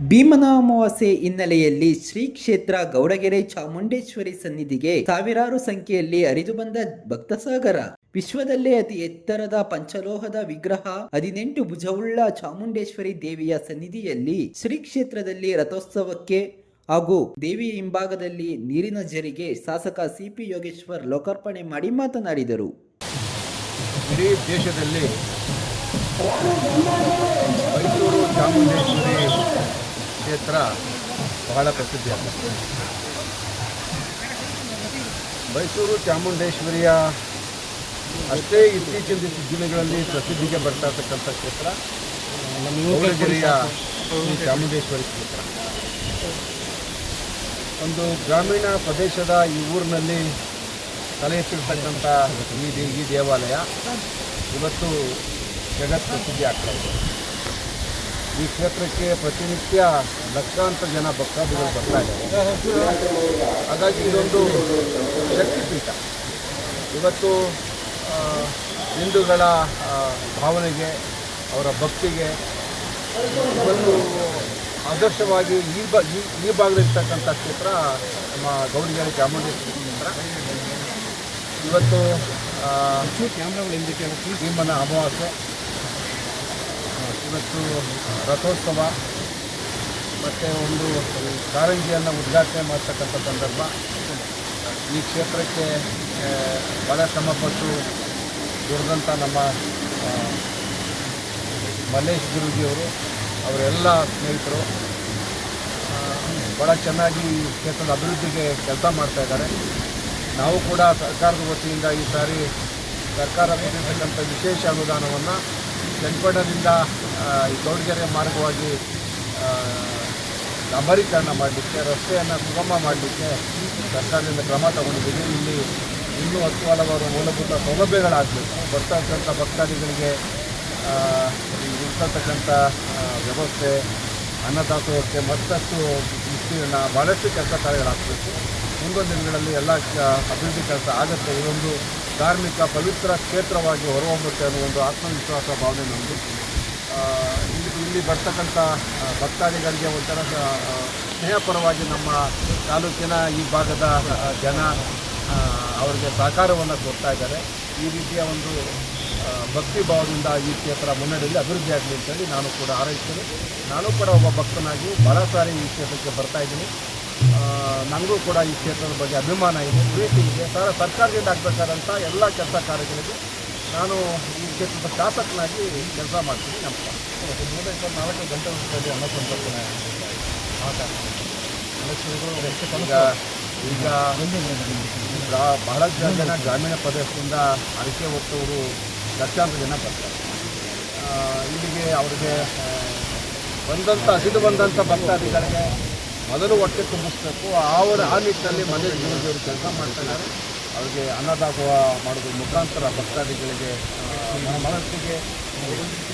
ಭೀಮನ ಅಮಾವಾಸ್ಯೆ ಹಿನ್ನೆಲೆಯಲ್ಲಿ ಶ್ರೀ ಕ್ಷೇತ್ರ ಗೌಡಗೆರೆ ಚಾಮುಂಡೇಶ್ವರಿ ಸನ್ನಿಧಿಗೆ ಸಾವಿರಾರು ಸಂಖ್ಯೆಯಲ್ಲಿ ಹರಿದು ಬಂದ ಭಕ್ತಸಾಗರ. ವಿಶ್ವದಲ್ಲೇ ಅತಿ ಎತ್ತರದ ಪಂಚಲೋಹದ ವಿಗ್ರಹ, ಹದಿನೆಂಟು ಭುಜವುಳ್ಳ ಚಾಮುಂಡೇಶ್ವರಿ ದೇವಿಯ ಸನ್ನಿಧಿಯಲ್ಲಿ ಶ್ರೀ ಕ್ಷೇತ್ರದಲ್ಲಿ ರಥೋತ್ಸವಕ್ಕೆ ಹಾಗೂ ದೇವಿಯ ಹಿಂಭಾಗದಲ್ಲಿ ನೀರಿನ ಜರಿಗೆ ಶಾಸಕ ಸಿಪಿ ಯೋಗೇಶ್ವರ್ ಲೋಕಾರ್ಪಣೆ ಮಾಡಿ ಮಾತನಾಡಿದರು. ದೇಶದಲ್ಲಿ ಕ್ಷೇತ್ರ ಬಹಳ ಪ್ರಸಿದ್ಧಿಯಾಗಿದೆ ಮೈಸೂರು ಚಾಮುಂಡೇಶ್ವರಿಯ ಅಷ್ಟೇ ಇತ್ತೀಚಿನ ದಿನಗಳಲ್ಲಿ ಪ್ರಸಿದ್ಧಿಗೆ ಬರ್ತಾ ಇರ್ತಕ್ಕಂಥ ಕ್ಷೇತ್ರ ನಮ್ಮ ಶ್ರೀ ಚಾಮುಂಡೇಶ್ವರಿ ಕ್ಷೇತ್ರ. ಒಂದು ಗ್ರಾಮೀಣ ಪ್ರದೇಶದ ಈ ಊರಿನಲ್ಲಿ ತಲೆ ಎತ್ತಿರ್ತಕ್ಕಂಥ ಈ ಈ ದೇವಾಲಯ ಇವತ್ತು ಜಗತ್ ಪ್ರಸಿದ್ಧಿ ಆಗ್ತಾ ಇದೆ. ಈ ಕ್ಷೇತ್ರಕ್ಕೆ ಪ್ರತಿನಿತ್ಯ ಲಕ್ಷಾಂತರ ಜನ ಭಕ್ತಾದಿಗಳು ಬರ್ತಾ ಇದ್ದಾರೆ. ಹಾಗಾಗಿ ಇದೊಂದು ಶಕ್ತಿಪೀಠ. ಇವತ್ತು ಹಿಂದೂಗಳ ಭಾವನೆಗೆ ಅವರ ಭಕ್ತಿಗೆ ಒಂದು ಆದರ್ಶವಾಗಿ ಈ ಬ ಈ- ಭಾಗದಲ್ಲಿರ್ತಕ್ಕಂಥ ಕ್ಷೇತ್ರ ನಮ್ಮ ಗೌರಿಗಾರಿ ಚಾಮುಂಡೇಶ್ವರಿ ಕ್ಷೇತ್ರ. ಇವತ್ತು ಹಿಂದಕ್ಕೆ ಭೀಮನ ಅಮಾವಾಸ್ಯೆ. ಇವತ್ತು ರಥೋತ್ಸವ ಮತ್ತು ಒಂದು ಕಾರಂಜಿಯನ್ನು ಉದ್ಘಾಟನೆ ಮಾಡ್ತಕ್ಕಂಥ ಸಂದರ್ಭ. ಈ ಕ್ಷೇತ್ರಕ್ಕೆ ಭಾಳ ಶ್ರಮಪಟ್ಟು ದುಡಿದಂಥ ನಮ್ಮ ಮಲ್ಲೇಶ್ ಗುರೂಜಿಯವರು, ಅವರೆಲ್ಲ ಸ್ನೇಹಿತರು ಭಾಳ ಚೆನ್ನಾಗಿ ಈ ಕ್ಷೇತ್ರದ ಅಭಿವೃದ್ಧಿಗೆ ಕೆಲಸ ಮಾಡ್ತಾ ಇದ್ದಾರೆ. ನಾವು ಕೂಡ ಸರ್ಕಾರದ ವತಿಯಿಂದ ಈ ಸಾರಿ ಸರ್ಕಾರ ಕೊಟ್ಟಿರ್ತಕ್ಕಂಥ ವಿಶೇಷ ಅನುದಾನವನ್ನು ಚನ್ನಪಟ್ಟಣದಿಂದ ಈ ಗೌಡಗೆರೆ ಮಾರ್ಗವಾಗಿ ಡಾಂಬರೀಕರಣ ಮಾಡಲಿಕ್ಕೆ, ರಸ್ತೆಯನ್ನು ಸುಗಮ ಮಾಡಲಿಕ್ಕೆ ಸರ್ಕಾರದಿಂದ ಕ್ರಮ ತಗೊಂಡಿದ್ದೀವಿ. ಇಲ್ಲಿ ಇನ್ನೂ ಹತ್ತು ಹಲವಾರು ಮೂಲಭೂತ ಸೌಲಭ್ಯಗಳಾಗಬೇಕು. ಬರ್ತಾ ಇರ್ತಕ್ಕಂಥ ಭಕ್ತಾದಿಗಳಿಗೆ ವ್ಯವಸ್ಥೆ ಇರ್ತಕ್ಕಂಥ ವ್ಯವಸ್ಥೆ ಅನ್ನದಾಸೋಹಕ್ಕೆ ಮತ್ತಷ್ಟು ವಿಸ್ತೀರ್ಣ ಭಾಳಷ್ಟು ಕೆಲಸ ಕಾರ್ಯಗಳಾಗಬೇಕು. ಮುಂದೊಂದು ದಿನಗಳಲ್ಲಿ ಎಲ್ಲ ಅಭಿವೃದ್ಧಿ ಕೆಲಸ ಆಗುತ್ತೆ. ಇದೊಂದು ಧಾರ್ಮಿಕ ಪವಿತ್ರ ಕ್ಷೇತ್ರವಾಗಿ ಹೊರಹೊಮ್ಮುತ್ತೆ ಅನ್ನೋ ಒಂದು ಆತ್ಮವಿಶ್ವಾಸ ಭಾವನೆ ನಮ್ಮದು ಇಲ್ಲಿ ಇಲ್ಲಿ ಬರ್ತಕ್ಕಂಥ ಭಕ್ತಾದಿಗಳಿಗೆ ಒಂಥರ ಸ್ನೇಹಪರವಾಗಿ ನಮ್ಮ ತಾಲೂಕಿನ ಈ ಭಾಗದ ಜನ ಅವರಿಗೆ ಸಹಕಾರವನ್ನು ಕೊಡ್ತಾ ಇದ್ದಾರೆ. ಈ ರೀತಿಯ ಒಂದು ಭಕ್ತಿ ಭಾವದಿಂದ ಈ ಕ್ಷೇತ್ರ ಮುನ್ನಡೆಯಲ್ಲಿ ಅಭಿವೃದ್ಧಿ ಆಗಲಿ ಅಂತೇಳಿ ನಾನು ಕೂಡ ಹಾರೈಸ್ತೇನೆ. ನಾನು ಕೂಡ ಒಬ್ಬ ಭಕ್ತನಾಗಿ ಬಹಳ ಸಾರಿ ಈ ಕ್ಷೇತ್ರಕ್ಕೆ ಬರ್ತಾ ಇದ್ದೀನಿ. ನನಗೂ ಕೂಡ ಈ ಕ್ಷೇತ್ರದ ಬಗ್ಗೆ ಅಭಿಮಾನ ಇದೆ. ಪ್ರೀತಿ ಇದೆ. ಸರ್, ಸರ್ಕಾರದಿಂದ ಆಗಬೇಕಾದಂಥ ಎಲ್ಲ ಕೆಲಸ ಕಾರ್ಯಗಳಿಗೆ ನಾನು ಈ ಕ್ಷೇತ್ರದ ಶಾಸಕನಾಗಿ ಕೆಲಸ ಮಾಡ್ತೀನಿ. ನಮಸ್ಕಾರ ನೂರ ಇಪ್ಪತ್ನಾಲ್ಕು ಗಂಟೆ ವರ್ಷದಲ್ಲಿ ಅನ್ನ ಸಂಪರ್ಕನ ಈಗ ಈಗ ಬಹಳ ಜನ ಗ್ರಾಮೀಣ ಪ್ರದೇಶದಿಂದ ಅಡಿಕೆ ಹೊತ್ತವರು ಲಕ್ಷಾಂತರ ಜನ ಬರ್ತಾರೆ. ಇಲ್ಲಿಗೆ ಅವರಿಗೆ ಬಂದಂಥ ಹಸಿದು ಬಂದಂಥ ಭಕ್ತಾದಿಗಳಿಗೆ ಮೊದಲು ಹೊಟ್ಟೆ ತುಂಬಿಸ್ಬೇಕು. ಅವರ ಆ ನಿಟ್ಟಿನಲ್ಲಿ ಮನೆ ಜೀವನದವರು ಕೆಲಸ ಮಾಡ್ತಾ ಅವರಿಗೆ ಅನ್ನದಾಸೋಹ ಮಾಡೋದ್ರ ಮುಖಾಂತರ ಭಕ್ತಾದಿಗಳಿಗೆ ಮನಸ್ಸಿಗೆ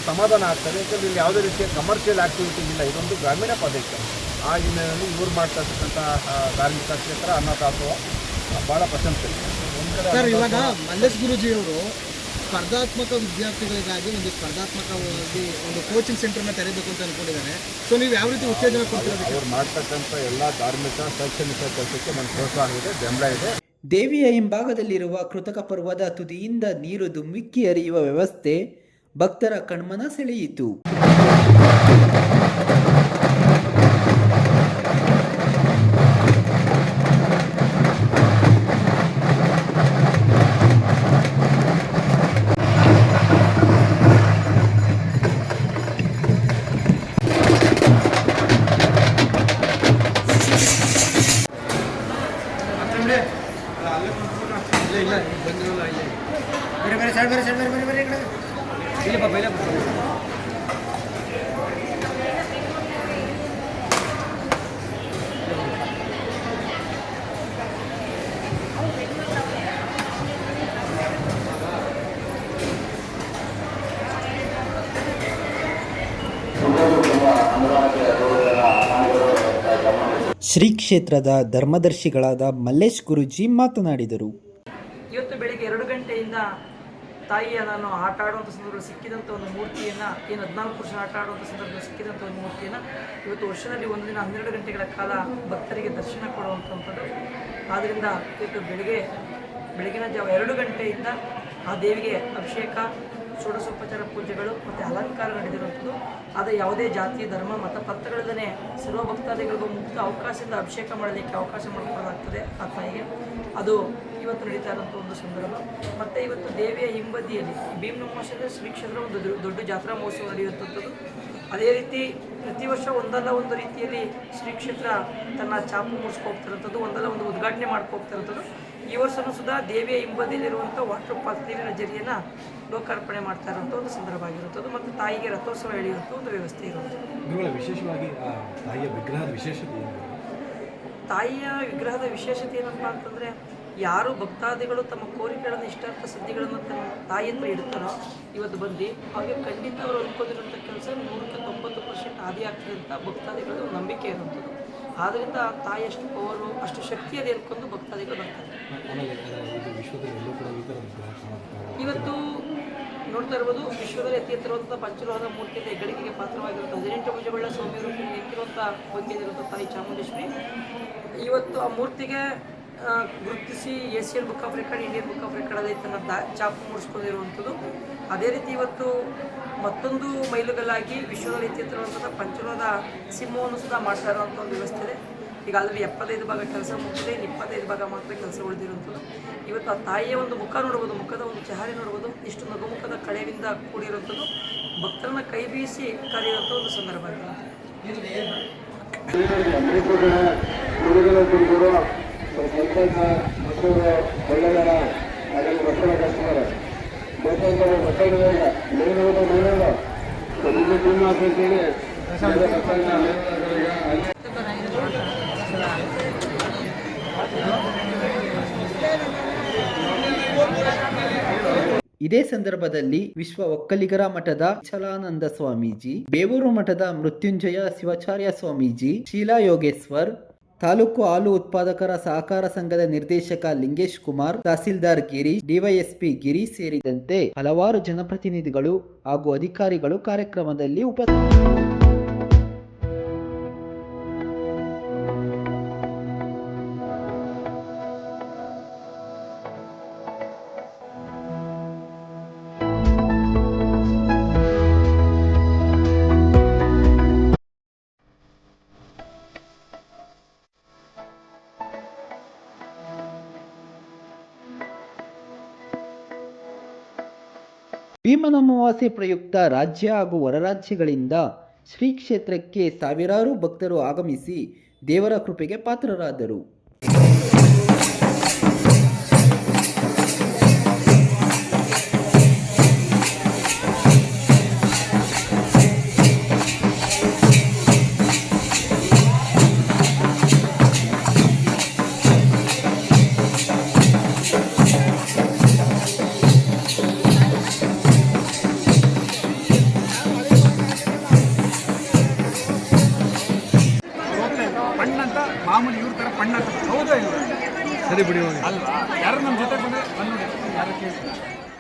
ಸಮಾಧಾನ ಆಗ್ತದೆ. ಯಾಕಂದರೆ ಇಲ್ಲಿ ಯಾವುದೇ ರೀತಿಯ ಕಮರ್ಷಿಯಲ್ ಆಕ್ಟಿವಿಟಿ ಇಲ್ಲ. ಇದೊಂದು ಗ್ರಾಮೀಣ ಪ್ರದೇಶ. ಆ ಹಿನ್ನೆಲೆಯಲ್ಲಿ ಇವರು ಮಾಡ್ತಾ ಇರ್ತಕ್ಕಂಥ ಧಾರ್ಮಿಕ ಕ್ಷೇತ್ರ ಅನ್ನದಾಸೋಹ ಭಾಳ ಪ್ರಶಂಸೆ. ಸರ್ ಇವಾಗ ಮಲ್ಲೇಶ್ ಗುರುಜಿಯವರು ಸ್ಪರ್ಧಾತ್ಮಕ ವಿದ್ಯಾರ್ಥಿಗಳಿಗಾಗಿ ಒಂದು ಸ್ಪರ್ಧಾತ್ಮಕವಾಗಿ ಒಂದು ಕೋಚಿಂಗ್ ಸೆಂಟರ್ನ ತೆರೆಯಬೇಕು ಅಂತ ಅನ್ಕೊಂಡಿದ್ದಾರೆ. ಸೊ ನೀವು ಯಾವ ರೀತಿ ಉತ್ತೇಜನ ಕೊಡ್ತಿರೋದು ಅವ್ರು ಮಾಡ್ತಕ್ಕಂಥ ಎಲ್ಲ ಧಾರ್ಮಿಕ ಶೈಕ್ಷಣಿಕ ಕೆಲಸಕ್ಕೆ ನನ್ನ ಪ್ರೋತ್ಸಾಹ ಇದೆ ಬೆಂಬಲ ಇದೆ. ದೇವಿಯ ಹಿಂಭಾಗದಲ್ಲಿರುವ ಕೃತಕ ಪರ್ವದ ತುದಿಯಿಂದ ನೀರು ಧುಮ್ಮಿಕ್ಕಿ ಹರಿಯುವ ವ್ಯವಸ್ಥೆ ಭಕ್ತರ ಕಣ್ಮನ ಸೆಳೆಯಿತು. ಬೇರೆ ಬೇರೆ ಸೈಡ್ ಬೇರೆ ಸೈಡ್ ಬೇರೆ ಬೇರೆ ಬೇರೆ ಈ ಶ್ರೀ ಕ್ಷೇತ್ರದ ಧರ್ಮದರ್ಶಿಗಳಾದ ಮಲ್ಲೇಶ್ ಗುರುಜಿ ಮಾತನಾಡಿದರು. ಇವತ್ತು ಬೆಳಿಗ್ಗೆ ಎರಡು ಗಂಟೆಯಿಂದ ತಾಯಿಯ ನಾನು ಆಟ ಆಡುವಂಥ ಸಂದರ್ಭದಲ್ಲಿ ಸಿಕ್ಕಿದಂಥ ಒಂದು ಮೂರ್ತಿಯನ್ನು, ಏನು ಹದಿನಾಲ್ಕು ವರ್ಷ ಆಟ ಆಡುವಂಥ ಸಂದರ್ಭದಲ್ಲಿ ಸಿಕ್ಕಿದಂಥ ಒಂದು ಮೂರ್ತಿಯನ್ನು ಇವತ್ತು ವರ್ಷದಲ್ಲಿ ಒಂದು ದಿನ ಹನ್ನೆರಡು ಗಂಟೆಗಳ ಕಾಲ ಭಕ್ತರಿಗೆ ದರ್ಶನ ಕೊಡುವಂಥದ್ದು. ಆದ್ದರಿಂದ ಇವತ್ತು ಬೆಳಿಗ್ಗೆ, ಬೆಳಗಿನ ಜಾವ ಎರಡು ಗಂಟೆಯಿಂದ ಆ ದೇವಿಗೆ ಅಭಿಷೇಕ ಷೋಡಶೋಪಚಾರ ಪೂಜೆಗಳು ಮತ್ತು ಅಲಂಕಾರ ನಡೆದಿರುವಂಥದ್ದು. ಅದು ಯಾವುದೇ ಜಾತಿ, ಧರ್ಮ, ಮತ ಸರ್ವ ಭಕ್ತಾದಿಗಳಿಗೂ ಮುಕ್ತ ಅವಕಾಶದಿಂದ ಅಭಿಷೇಕ ಮಾಡಲಿಕ್ಕೆ ಅವಕಾಶ ಮಾಡಿಕೊಡಲಾಗ್ತದೆ. ಆ ಅದು ಇವತ್ತು ನಡೀತಾ ಇರುವಂಥ ಒಂದು ಸಂದರ್ಭ. ಮತ್ತು ಇವತ್ತು ದೇವಿಯ ಹಿಂಬದಿಯಲ್ಲಿ ಶ್ರೀ ಕ್ಷೇತ್ರ ಒಂದು ದೊಡ್ಡ ಜಾತ್ರಾ ಮಹೋತ್ಸವ ನಡೆಯುವಂಥದ್ದು. ಅದೇ ರೀತಿ ಪ್ರತಿ ವರ್ಷ ಒಂದಲ್ಲ ಒಂದು ರೀತಿಯಲ್ಲಿ ಶ್ರೀ ಕ್ಷೇತ್ರ ತನ್ನ ಚಾಪು ಮೂಡಿಸ್ಕೋಗ್ತಿರೋಂಥದ್ದು ಒಂದಲ್ಲ ಒಂದು ಉದ್ಘಾಟನೆ ಮಾಡ್ಕೋಗ್ತಿರೋಂಥದ್ದು ಈ ವರ್ಷನೂ ಸುಧಾ ದೇವಿಯ ಹಿಂಬದಿಯಲ್ಲಿರುವಂಥ ವಾಟರ್ ಪಾರ್ಕ್ ನೀರಿನ ಜರಿಯನ್ನು ಲೋಕಾರ್ಪಣೆ ಮಾಡ್ತಾ ಇರುವಂಥ ಒಂದು ಸಂದರ್ಭ ಆಗಿರುತ್ತದೆ ಮತ್ತು ತಾಯಿಗೆ ರಥೋತ್ಸವ ಎಳೆಯುವಂಥ ಒಂದು ವ್ಯವಸ್ಥೆ ಇರುವಂಥದ್ದು. ವಿಶೇಷವಾಗಿ ತಾಯಿಯ ವಿಗ್ರಹದ ವಿಶೇಷತೆ ತಾಯಿಯ ವಿಗ್ರಹದ ವಿಶೇಷತೆ ಏನಪ್ಪ ಅಂತಂದರೆ ಯಾರು ಭಕ್ತಾದಿಗಳು ತಮ್ಮ ಕೋರಿಕೆಗಳನ್ನು ಇಷ್ಟಾರ್ಥ ಸಿದ್ಧಿಗಳನ್ನು ತಮ್ಮ ತಾಯಿಯನ್ನು ಇಡ್ತಾರೋ ಇವತ್ತು ಬಂದು ಅವ್ರಿಗೆ ಖಂಡಿತ ಅವರು ಅನ್ಕೋದಿರುವಂಥ ಕೆಲಸ ನೂರಕ್ಕೆ ತೊಂಬತ್ತು ಪರ್ಸೆಂಟ್ ಆದಿ ಆಗ್ತದೆ ಅಂತ ಭಕ್ತಾದಿಗಳದ್ದು ನಂಬಿಕೆ ಇರುವಂಥದ್ದು. ಆದ್ದರಿಂದ ಆ ತಾಯಿ ಅಷ್ಟು ಪವರು ಅಷ್ಟು ಶಕ್ತಿ ಅದೇ ಅನ್ಕೊಂಡು ಭಕ್ತಾದಿಗಳು ಬರ್ತಾರೆ. ಇವತ್ತು ನೋಡ್ತಾ ಇರ್ಬೋದು ವಿಶ್ವದಲ್ಲಿ ಅತಿ ಎತ್ತರವಾದಂಥ ಪಂಚಲೋಹದ ಮೂರ್ತಿಯಿಂದ ಹೆಗ್ಗಳಿಕೆಗೆ ಪಾತ್ರವಾಗಿರುವಂಥ ಹದಿನೆಂಟು ಭುಜಗಳ ಸ್ವಾಮಿ ರೂಪಿ ನಿಂತಿರುವಂಥ ಹೊಂದಿರುವಂಥ ತಾಯಿ ಚಾಮುಂಡೇಶ್ವರಿ. ಇವತ್ತು ಆ ಮೂರ್ತಿಗೆ ಗುರುತಿಸಿ ಗುರುತಿಸಿ L book of record Indian book of ಅದೇ ತನ್ನ ದಾ ಚಾಪು ಮೂಡಿಸ್ಕೊಂಡಿರುವಂಥದ್ದು ಅದೇ ರೀತಿ ಇವತ್ತು ಮತ್ತೊಂದು ಮೈಲುಗಲ್ಲಾಗಿ ವಿಶ್ವದಲ್ಲಿ ಅತಿ ಪಂಚಲೋದ ಸಿಂಹವನ್ನು ಸುಧಾ ಮಾಡ್ತಾ ಇರುವಂಥ ಒಂದು ವ್ಯವಸ್ಥೆ ಇದೆ. ಈಗ ಆಲ್ರೆಡಿ ಎಪ್ಪತ್ತೈದು ಭಾಗ ಕೆಲಸ ಮುಗಿದಿದೆ ಇಪ್ಪತ್ತೈದು ಭಾಗ ಮಾತ್ರ ಕೆಲಸ ಉಳಿದಿರುವಂಥದ್ದು. ಇವತ್ತು ಆ ತಾಯಿಯ ಒಂದು ಮುಖ ನೋಡ್ಬೋದು, ಮುಖದ ಒಂದು ಚಹರಿ ನೋಡ್ಬೋದು, ಇಷ್ಟು ನಗುಮುಖದ ಕಳೆಯಿಂದ ಕೂಡಿರುವಂಥದ್ದು. ಭಕ್ತರನ್ನ ಕೈ ಬೀಸಿ ಕರೆಯುವಂಥ ಒಂದು ಸಂದರ್ಭ ಆಗಿದೆ ಇದೇ ಸಂದರ್ಭದಲ್ಲಿ ವಿಶ್ವ ಒಕ್ಕಲಿಗರ ಮಠದ ಚಲಾನಂದ ಸ್ವಾಮೀಜಿ ಬೇವೂರು ಮಠದ ಮೃತ್ಯುಂಜಯ ಶಿವಾಚಾರ್ಯ ಸ್ವಾಮೀಜಿ ಶೀಲಾ ಯೋಗೇಶ್ವರ್ ತಾಲೂಕು ಹಾಲು ಉತ್ಪಾದಕರ ಸಹಕಾರ ಸಂಘದ ನಿರ್ದೇಶಕ ಲಿಂಗೇಶ್ ಕುಮಾರ್, ತಹಸೀಲ್ದಾರ್ ಗಿರಿ ಡಿವೈಎಸ್ಪಿ ಗಿರಿ ಸೇರಿದಂತೆ ಹಲವಾರು ಜನಪ್ರತಿನಿಧಿಗಳು ಹಾಗೂ ಅಧಿಕಾರಿಗಳು ಕಾರ್ಯಕ್ರಮದಲ್ಲಿ ಉಪಸ್ಥಿತರಿದ್ದರು. ಭೀಮನ ಪ್ರಯುಕ್ತ ರಾಜ್ಯ ಹಾಗೂ ಹೊರರಾಜ್ಯಗಳಿಂದ ಶ್ರೀ ಕ್ಷೇತ್ರಕ್ಕೆ ಸಾವಿರಾರು ಭಕ್ತರು ಆಗಮಿಸಿ ದೇವರ ಕೃಪೆಗೆ ಪಾತ್ರರಾದರು. ಬಿಡಿ ಹೋಗಿ ಅಲ್ವಾ? ಯಾರು ನಮ್ಮ ಜೊತೆ ಬಂದರೆ